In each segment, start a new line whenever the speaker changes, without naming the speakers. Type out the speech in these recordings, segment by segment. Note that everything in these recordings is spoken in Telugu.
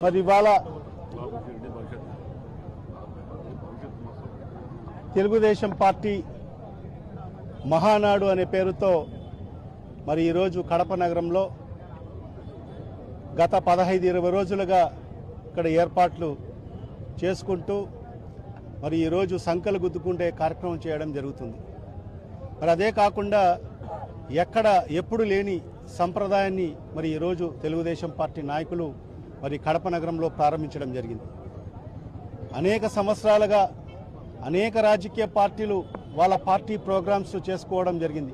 మరి ఇవాళ తెలుగుదేశం పార్టీ మహానాడు అనే పేరుతో మరి ఈరోజు కడప నగరంలో గత పదహైదు ఇరవై రోజులుగా ఇక్కడ ఏర్పాట్లు చేసుకుంటూ మరి ఈరోజు సంకలు గుద్దుకుంటే కార్యక్రమం చేయడం జరుగుతుంది. మరి అదే కాకుండా ఎక్కడ ఎప్పుడు లేని సంప్రదాయాన్ని మరి ఈరోజు తెలుగుదేశం పార్టీ నాయకులు మరి కడప నగరంలో ప్రారంభించడం జరిగింది. అనేక సంవత్సరాలుగా అనేక రాజకీయ పార్టీలు వాళ్ళ పార్టీ ప్రోగ్రామ్స్ చేసుకోవడం జరిగింది.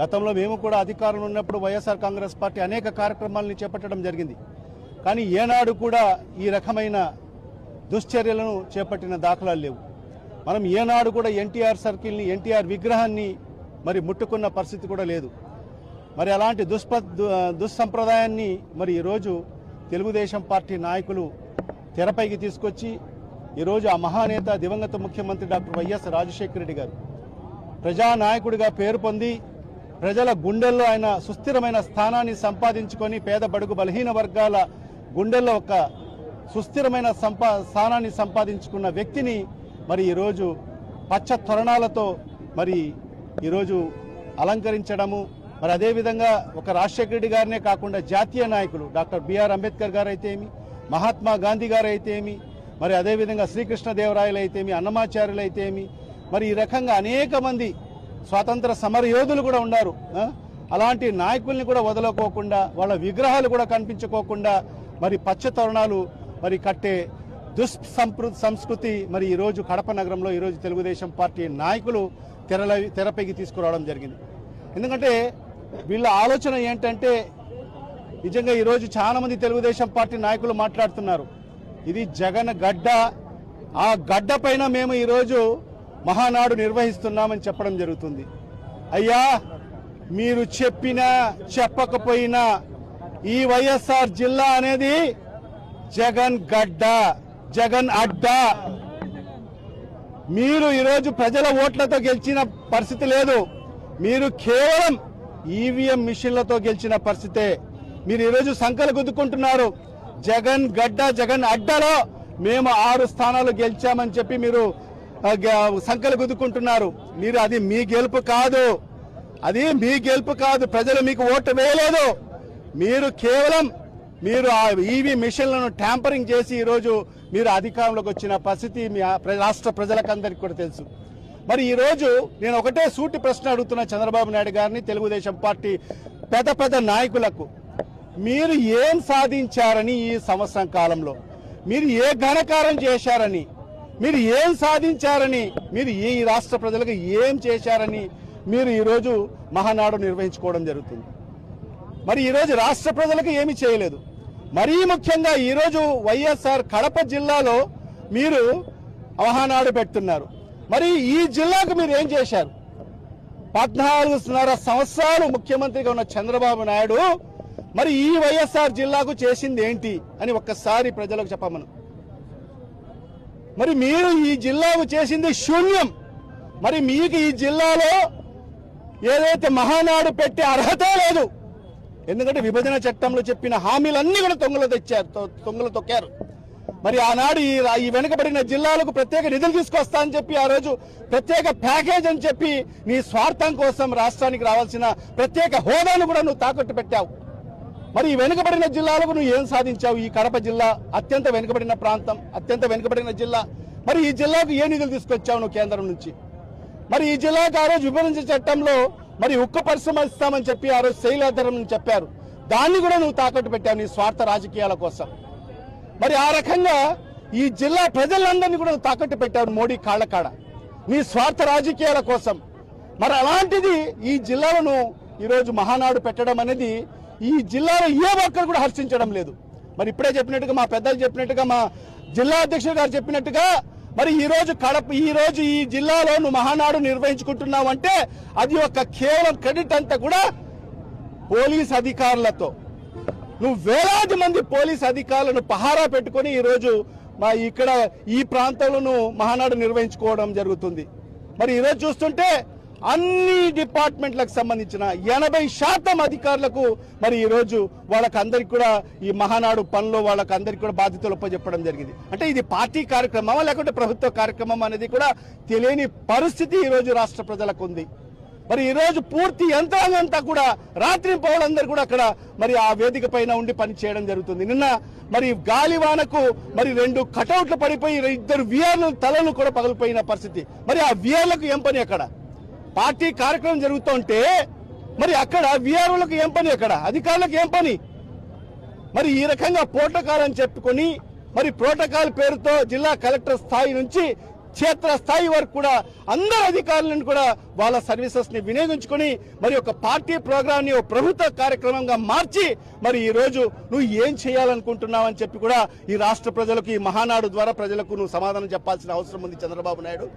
గతంలో మేము కూడా అధికారంలో ఉన్నప్పుడు వైఎస్ఆర్ కాంగ్రెస్ పార్టీ అనేక కార్యక్రమాలని చేపట్టడం జరిగింది. కానీ ఏనాడు కూడా ఈ రకమైన దుశ్చర్యలను చేపట్టిన దాఖలాలు లేవు. మనం ఏనాడు కూడా ఎన్టీఆర్ సర్కిల్ని ఎన్టీఆర్ విగ్రహాన్ని మరి ముట్టుకున్న పరిస్థితి కూడా లేదు. మరి అలాంటి దుష్ప దుస్సంప్రదాయాన్ని మరి ఈరోజు తెలుగుదేశం పార్టీ నాయకులు తెరపైకి తీసుకొచ్చి ఈరోజు ఆ మహానేత దివంగత ముఖ్యమంత్రి డాక్టర్ వైఎస్ రాజశేఖర రెడ్డి గారు ప్రజానాయకుడిగా పేరు పొంది ప్రజల గుండెల్లో ఆయన సుస్థిరమైన స్థానాన్ని సంపాదించుకొని పేద బడుగు బలహీన వర్గాల గుండెల్లో ఒక సుస్థిరమైన సంపా స్థానాన్ని సంపాదించుకున్న వ్యక్తిని మరి ఈరోజు పచ్చ తొరణాలతో మరి ఈరోజు అలంకరించడము మరి అదేవిధంగా ఒక రాజశేఖర రెడ్డి గారినే కాకుండా జాతీయ నాయకులు డాక్టర్ బిఆర్ అంబేద్కర్ గారు అయితే ఏమి మహాత్మా గాంధీ గారు అయితే ఏమి మరి అదేవిధంగా శ్రీకృష్ణదేవరాయలు అయితేమి అన్నమాచార్యులు అయితే ఏమి మరి ఈ రకంగా అనేక మంది స్వాతంత్ర సమర యోధులు కూడా ఉన్నారు. అలాంటి నాయకుల్ని కూడా వదలకోకుండా వాళ్ళ విగ్రహాలు కూడా కనిపించుకోకుండా మరి పచ్చ తరుణాలు మరి కట్టే దుస్సంప్ర సంస్కృతి మరి ఈరోజు కడప నగరంలో ఈరోజు తెలుగుదేశం పార్టీ నాయకులు తెరల తెరపైకి తీసుకురావడం జరిగింది. ఎందుకంటే వీళ్ళ ఆలోచన ఏంటంటే నిజంగా ఈరోజు చాలా మంది తెలుగుదేశం పార్టీ నాయకులు మాట్లాడుతున్నారు. ఇది జగన్ గడ్డ. ఆ గడ్డ పైన మేము ఈరోజు మహానాడు నిర్వహిస్తున్నామని చెప్పడం జరుగుతుంది. అయ్యా మీరు చెప్పినా చెప్పకపోయినా ఈ వైఎస్ఆర్ జిల్లా అనేది జగన్ గడ్డ జగన్ అడ్డా. మీరు ఈరోజు ప్రజల ఓట్లతో గెలిచిన పరిస్థితి లేదు. మీరు కేవలం ఈవీఎం మిషన్లతో గెలిచిన పరిస్థితే మీరు ఈరోజు సంఖ్యలు గుద్దుకుంటున్నారు. జగన్ గడ్డ జగన్ అడ్డలో మేము ఆరు స్థానాలు గెలిచామని చెప్పి మీరు సంఖ్యలు గ- సంకలు గుద్దుకుంటున్నారు. మీరు అది మీ గెలుపు కాదు. అది మీ గెలుపు కాదు. ప్రజలు మీకు ఓటు వేయలేదు. మీరు కేవలం మీరు ఆ ఈవీ మిషన్లను ట్యాంపరింగ్ చేసి ఈరోజు మీరు అధికారంలోకి వచ్చిన పరిస్థితి మీ ప్ర- రాష్ట్ర ప్రజలకందరికీ కూడా తెలుసు. మరి ఈరోజు నేను ఒకటే సూటి ప్రశ్న అడుగుతున్నా చంద్రబాబు నాయుడు గారిని తెలుగుదేశం పార్టీ పెద్ద పెద్ద నాయకులకు. మీరు ఏం సాధించారని ఈ సంవత్సరం కాలంలో? మీరు ఏ ఘనకారం చేశారని? మీరు ఏం సాధించారని? మీరు ఈ రాష్ట్ర ప్రజలకు ఏం చేశారని మీరు ఈరోజు మహానాడు నిర్వహించుకోవడం జరుగుతుంది. మరి ఈరోజు రాష్ట్ర ప్రజలకు ఏమి చేయలేదు. మరీ ముఖ్యంగా ఈరోజు వైఎస్ఆర్ కడప జిల్లాలో మీరు అవహానాడు పెడుతున్నారు. మరి ఈ జిల్లాకు మీరు ఏం చేశారు? పద్నాలుగున్నర సంవత్సరాలు ముఖ్యమంత్రిగా ఉన్న చంద్రబాబు నాయుడు మరి ఈ వైఎస్ఆర్ జిల్లాకు చేసింది ఏంటి అని ఒక్కసారి ప్రజలకు చెప్పమను. మరి మీరు ఈ జిల్లాకు చేసింది శూన్యం. మరి మీకు ఈ జిల్లాలో ఏదైతే మహానాడు పెట్టే అర్హత లేదు ఎందుకంటే విభజన చట్టంలో చెప్పిన హామీలన్నీ కూడా తొంగలు తెచ్చారు తొంగలు తొక్కారు. మరి ఆనాడు ఈ వెనుకబడిన జిల్లాలకు ప్రత్యేక నిధులు తీసుకొస్తా అని చెప్పి ఆ రోజు ప్రత్యేక ప్యాకేజ్ అని చెప్పి నీ స్వార్థం కోసం రాష్ట్రానికి రావాల్సిన ప్రత్యేక హోదాను కూడా నువ్వు తాకట్టు పెట్టావు. మరి ఈ వెనుకబడిన జిల్లాలకు నువ్వు ఏం సాధించావు? ఈ కడప జిల్లా అత్యంత వెనుకబడిన ప్రాంతం అత్యంత వెనుకబడిన జిల్లా. మరి ఈ జిల్లాకు ఏ నిధులు తీసుకొచ్చావు నువ్వు కేంద్రం నుంచి? మరి ఈ జిల్లాకు ఆ రోజు విభజించే చట్టంలో మరి ఉక్కు పరిశ్రమ ఇస్తామని చెప్పి ఆ రోజు శైలాధరం చెప్పారు. దాన్ని కూడా నువ్వు తాకట్టు పెట్టావు నీ స్వార్థ రాజకీయాల కోసం. మరి ఆ రకంగా ఈ జిల్లా ప్రజలందరినీ కూడా తాకట్టు పెట్టారు మోడీ కాళ్ళ కాడ. నీ స్వార్థ రాజకీయాల కోసం. మరి అలాంటిది ఈ జిల్లాలను ఈరోజు మహానాడు పెట్టడం అనేది ఈ జిల్లాలో ఏ ఒక్కరు కూడా హర్షించడం లేదు. మరి ఇప్పుడే చెప్పినట్టుగా మా పెద్దలు చెప్పినట్టుగా మా జిల్లా అధ్యక్షుడు గారు చెప్పినట్టుగా మరి ఈ రోజు కడప ఈ రోజు ఈ జిల్లాలో నువ్వు మహానాడు నిర్వహించుకుంటున్నావు అంటే అది ఒక కేవలం క్రెడిట్ అంతా కూడా పోలీస్ అధికారులతో. నువ్వు వేలాది మంది పోలీస్ అధికారులను పహారా పెట్టుకొని ఈరోజు మా ఇక్కడ ఈ ప్రాంతంలో మహానాడు నిర్వహించుకోవడం జరుగుతుంది. మరి ఈరోజు చూస్తుంటే అన్ని డిపార్ట్మెంట్లకు సంబంధించిన ఎనభై శాతం అధికారులకు మరి ఈ రోజు అందరికి కూడా ఈ మహానాడు పనిలో వాళ్ళకి అందరికి కూడా బాధ్యతలు చెప్పడం జరిగింది. అంటే ఇది పార్టీ కార్యక్రమమా లేకుంటే ప్రభుత్వ కార్యక్రమం అనేది కూడా తెలియని పరిస్థితి ఈ రోజు రాష్ట్ర ప్రజలకు ఉంది. మరి ఈ రోజు పూర్తి యంత్రాంగం అంతా కూడా రాత్రి పౌరులందరూ కూడా అక్కడ మరి ఆ వేదిక పైన ఉండి పని చేయడం జరుగుతుంది. నిన్న మరి గాలివానకు మరి రెండు కటౌట్లు పడిపోయి ఇద్దరు విఆర్లు తలలు కూడా పగిలిపోయిన పరిస్థితి. మరి ఆ వీఆర్లకు ఏం పని అక్కడ? పార్టీ కార్యక్రమం జరుగుతుంటే మరి అక్కడ విఆర్ఓలకు ఏం పని అక్కడ? అధికారులకు ఏం పని? మరి ఈ రకంగా ప్రోటోకాల్ అని చెప్పుకొని మరి ప్రోటోకాల్ పేరుతో జిల్లా కలెక్టర్ స్థాయి నుంచి క్షేత్ర స్థాయి వరకు కూడా అందరు అధికారులను కూడా వాళ్ళ సర్వీసెస్ని వినియోగించుకొని మరి ఒక పార్టీ ప్రోగ్రామ్ని ఒక ప్రభుత్వ కార్యక్రమంగా మార్చి మరి ఈ రోజు నువ్వు ఏం చేయాలనుకుంటున్నావు అని చెప్పి కూడా ఈ రాష్ట్ర ప్రజలకు ఈ మహానాడు ద్వారా ప్రజలకు నువ్వు సమాధానం చెప్పాల్సిన అవసరం ఉంది చంద్రబాబు నాయుడు.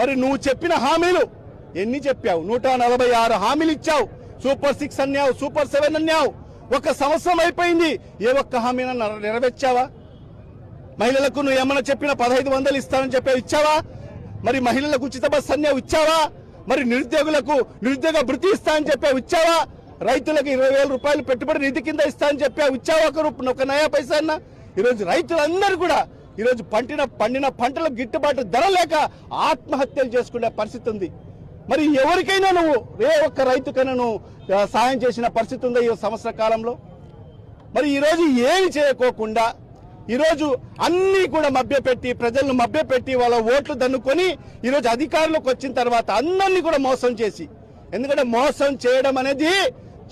మరి నువ్వు చెప్పిన హామీలు ఎన్ని చెప్పావు? నూట నలభై ఆరు హామీలు ఇచ్చావు. సూపర్ సిక్స్ అన్నావు సూపర్ సెవెన్ అన్నావు. ఒక సంవత్సరం అయిపోయింది. ఏ ఒక్క హామీన నెరవేర్చావా? మహిళలకు నువ్వు ఏమన్నా చెప్పిన పదహైదు వందలు ఇస్తానని చెప్పావు ఇచ్చావా? మరి మహిళలకు ఉచిత బస్ అన్నావు ఇచ్చావా? మరి నిరుద్యోగులకు నిరుద్యోగ భృతి ఇస్తా అని చెప్పావు ఇచ్చావా? రైతులకు ఇరవై వేల రూపాయలు పెట్టుబడి నిధి కింద ఇస్తా అని చెప్పావు ఇచ్చావా? ఒక ఒక నయా పైసా అన్న? ఈరోజు రైతులందరూ కూడా ఈరోజు పండిన పండిన పంటలకు గిట్టుబాటు ధర లేక ఆత్మహత్యలు చేసుకునే పరిస్థితి ఉంది. మరి ఎవరికైనా నువ్వు ఏ ఒక్క రైతుకైనా నువ్వు సాయం చేసిన పరిస్థితి ఉందా ఈ సంవత్సర కాలంలో? మరి ఈరోజు ఏమి చేయకోకుండా ఈరోజు అన్ని కూడా మభ్యపెట్టి ప్రజలను మభ్యపెట్టి వాళ్ళ ఓట్లు దన్నుకొని ఈరోజు అధికారంలోకి వచ్చిన తర్వాత అందరినీ కూడా మోసం చేసి ఎందుకంటే మోసం చేయడం అనేది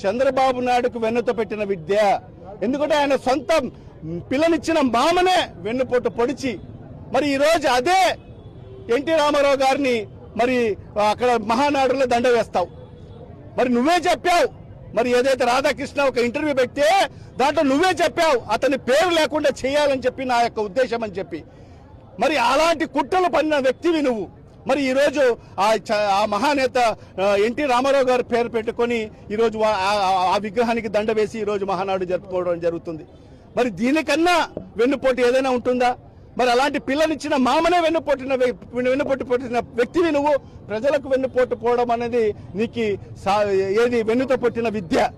చంద్రబాబు నాయుడుకు వెన్నుతో పెట్టిన విద్య. ఎందుకంటే ఆయన సొంత పిల్లనిచ్చిన మామనే వెన్నుపోటు పొడిచి మరి ఈరోజు అదే ఎన్టీ రామారావు గారిని మరి అక్కడ మహానాడులో దండ వేస్తావు. మరి నువ్వే చెప్పావు. మరి ఏదైతే రాధాకృష్ణ ఒక ఇంటర్వ్యూ పెడితే దాంట్లో నువ్వే చెప్పావు అతని పేరు లేకుండా చేయాలని చెప్పి నా యొక్క ఉద్దేశం అని చెప్పి. మరి అలాంటి కుట్రలు పడిన వ్యక్తివి నువ్వు. మరి ఈరోజు ఆ చ- ఆ మహానేత ఎన్టీ రామారావు గారి పేరు పెట్టుకొని ఈరోజు ఆ- ఆ- ఆ విగ్రహానికి దండ వేసి ఈరోజు మహానాడు జరుపుకోవడం జరుగుతుంది. మరి దీనికన్నా వెన్నుపోటు ఏదైనా ఉంటుందా? మరి అలాంటి పిల్లనిచ్చిన మామనే వెన్నుపోటిన వెన్నుపోటు పొట్టిన వ్యక్తివి నువ్వు. ప్రజలకు వెన్నుపోటు పోవడం అనేది నీకు సా- ఏది వెన్నుతో పుట్టిన విద్య.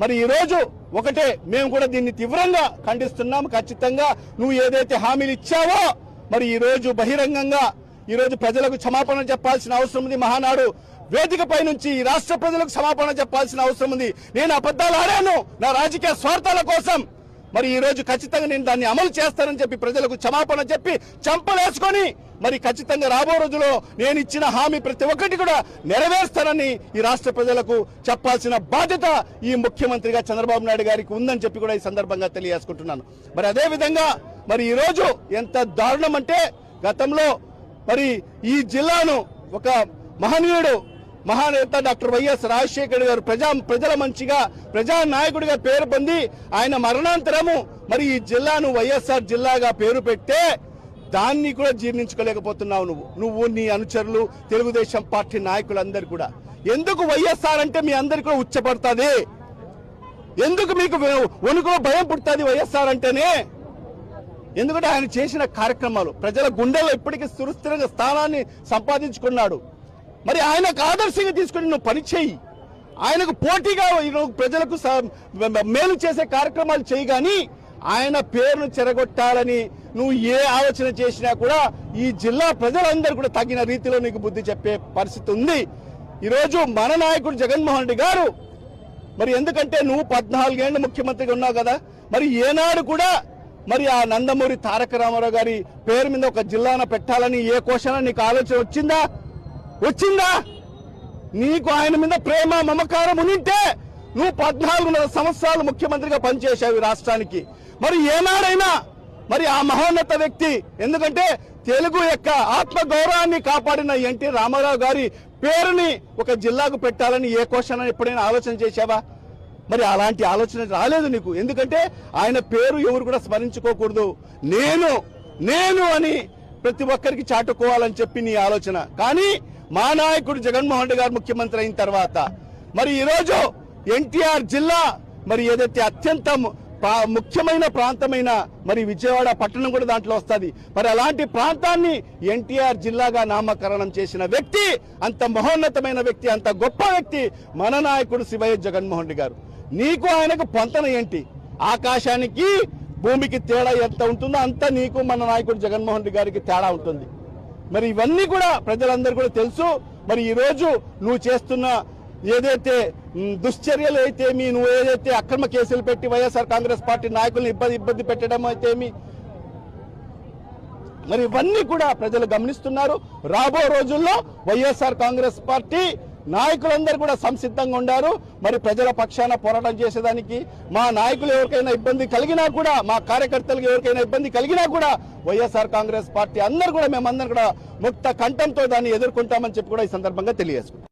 మరి ఈరోజు ఒకటే మేము కూడా దీన్ని తీవ్రంగా ఖండిస్తున్నాం. ఖచ్చితంగా నువ్వు ఏదైతే హామీలు ఇచ్చావో మరి ఈ రోజు బహిరంగంగా ఈరోజు ప్రజలకు క్షమాపణ చెప్పాల్సిన అవసరం ఉంది. మహానాడు వేదికపై నుంచి ఈ రాష్ట్ర ప్రజలకు క్షమాపణ చెప్పాల్సిన అవసరం ఉంది. నేను అబద్ధాలు ఆడాను నా రాజకీయ స్వార్థాల కోసం. మరి ఈ రోజు ఖచ్చితంగా నేను దాన్ని అమలు చేస్తానని చెప్పి ప్రజలకు క్షమాపణ చెప్పి చంపలేసుకొని మరి ఖచ్చితంగా రాబో రోజులో నేను ఇచ్చిన హామీ ప్రతి ఒక్కటి కూడా నెరవేరుస్తానని ఈ రాష్ట్ర ప్రజలకు చెప్పాల్సిన బాధ్యత ఈ ముఖ్యమంత్రిగా చంద్రబాబు నాయుడు గారికి ఉందని చెప్పి కూడా ఈ సందర్భంగా తెలియజేసుకుంటున్నాను. మరి అదే విధంగా మరి ఈ రోజు ఎంత దారుణం అంటే గతంలో మరి ఈ జిల్లాను ఒక మహనీయుడు మహానేత డాక్టర్ వైఎస్ రాజశేఖర్ గారు ప్రజా ప్రజల మంచిగా ప్రజా నాయకుడిగా పేరు పొంది ఆయన మరణాంతరము మరి ఈ జిల్లాను వైఎస్ఆర్ జిల్లాగా పేరు పెట్టే దాన్ని కూడా జీర్ణించుకోలేకపోతున్నావు నువ్వు. నువ్వు నీ అనుచరులు తెలుగుదేశం పార్టీ నాయకులందరూ కూడా. ఎందుకు వైఎస్ఆర్ అంటే మీ అందరికి కూడా ఉచ్చపడుతుంది? ఎందుకు మీకు వణుకులో భయం పుడుతుంది వైఎస్ఆర్ అంటేనే? ఎందుకంటే ఆయన చేసిన కార్యక్రమాలు ప్రజల గుండెల్లో ఇప్పటికీ సుస్థిరంగా స్థానాన్ని సంపాదించుకున్నాడు. మరి ఆయనకు ఆదర్శంగా తీసుకుని నువ్వు పని చేయి. ఆయనకు పోటీగా ఈరోజు ప్రజలకు మేలు చేసే కార్యక్రమాలు చేయి కానీ ఆయన పేరును చెరగొట్టాలని నువ్వు ఏ ఆలోచన చేసినా కూడా ఈ జిల్లా ప్రజలందరూ కూడా తగిన రీతిలో నీకు బుద్ధి చెప్పే పరిస్థితి ఉంది. ఈరోజు మన నాయకుడు జగన్మోహన్ రెడ్డి గారు మరి ఎందుకంటే నువ్వు పద్నాలుగేళ్ళు ముఖ్యమంత్రిగా ఉన్నావు కదా మరి ఏనాడు కూడా మరి ఆ నందమూరి తారక రామారావు గారి పేరు మీద ఒక జిల్లాన పెట్టాలని ఏ కోశాన నీకు ఆలోచన వచ్చిందా? వచ్చిందా? నీకు ఆయన మీద ప్రేమ మమకారం ఉనింటే నువ్వు పద్నాలుగున్నర సంవత్సరాలు ముఖ్యమంత్రిగా పనిచేసావు రాష్ట్రానికి. మరి ఏనాడైనా మరి ఆ మహోన్నత వ్యక్తి ఎందుకంటే తెలుగు యొక్క ఆత్మ గౌరవాన్ని కాపాడిన ఎన్టీ రామారావు గారి పేరుని ఒక జిల్లాకు పెట్టాలని ఏ క్వశ్చన్ ఎప్పుడైనా ఆలోచన చేశావా? మరి అలాంటి ఆలోచన రాలేదు నీకు. ఎందుకంటే ఆయన పేరు ఎవరు కూడా స్మరించుకోకూడదు. నేను నేను అని ప్రతి ఒక్కరికి చాటుకోవాలని చెప్పి నీ ఆలోచన. కానీ మా నాయకుడు జగన్మోహన్ రెడ్డి గారు ముఖ్యమంత్రి అయిన తర్వాత మరి ఈరోజు ఎన్టీఆర్ జిల్లా మరి ఏదైతే అత్యంత ముఖ్యమైన ప్రాంతమైన మరి విజయవాడ పట్టణం కూడా దాంట్లో వస్తుంది. మరి అలాంటి ప్రాంతాన్ని ఎన్టీఆర్ జిల్లాగా నామకరణం చేసిన వ్యక్తి అంత మహోన్నతమైన వ్యక్తి అంత గొప్ప వ్యక్తి మన నాయకుడు శివయ్య జగన్మోహన్ రెడ్డి గారు. నీకు ఆయనకు పొంతన ఏంటి? ఆకాశానికి భూమికి తేడా ఎంత ఉంటుందో అంత నీకు మన నాయకుడు జగన్మోహన్ రెడ్డి గారికి తేడా ఉంటుంది. మరి ఇవన్నీ కూడా ప్రజలందరూ కూడా తెలుసు. మరి ఈ రోజు నువ్వు చేస్తున్న ఏదైతే దుశ్చర్యలు అయితే మీ నువ్వు ఏదైతే అక్రమ కేసులు పెట్టి వైఎస్ఆర్ కాంగ్రెస్ పార్టీ నాయకులను ఇబ్బంది ఇబ్బంది పెట్టడం అయితే మరి ఇవన్నీ కూడా ప్రజలు గమనిస్తున్నారు. రాబో రోజుల్లో వైఎస్ఆర్ కాంగ్రెస్ పార్టీ నాయకులందరూ కూడా సంసిద్ధంగా ఉండారు. మరి ప్రజల పక్షాన పోరాటం చేసేదానికి మా నాయకులు ఎవరికైనా ఇబ్బంది కలిగినా కూడా మా కార్యకర్తలకు ఎవరికైనా ఇబ్బంది కలిగినా కూడా వైఎస్ఆర్ కాంగ్రెస్ పార్టీ అందరూ కూడా మేమందరం కూడా ముక్త కంఠంతో దాన్ని ఎదుర్కొంటామని చెప్పి కూడా ఈ సందర్భంగా తెలియజేసుకుంటాం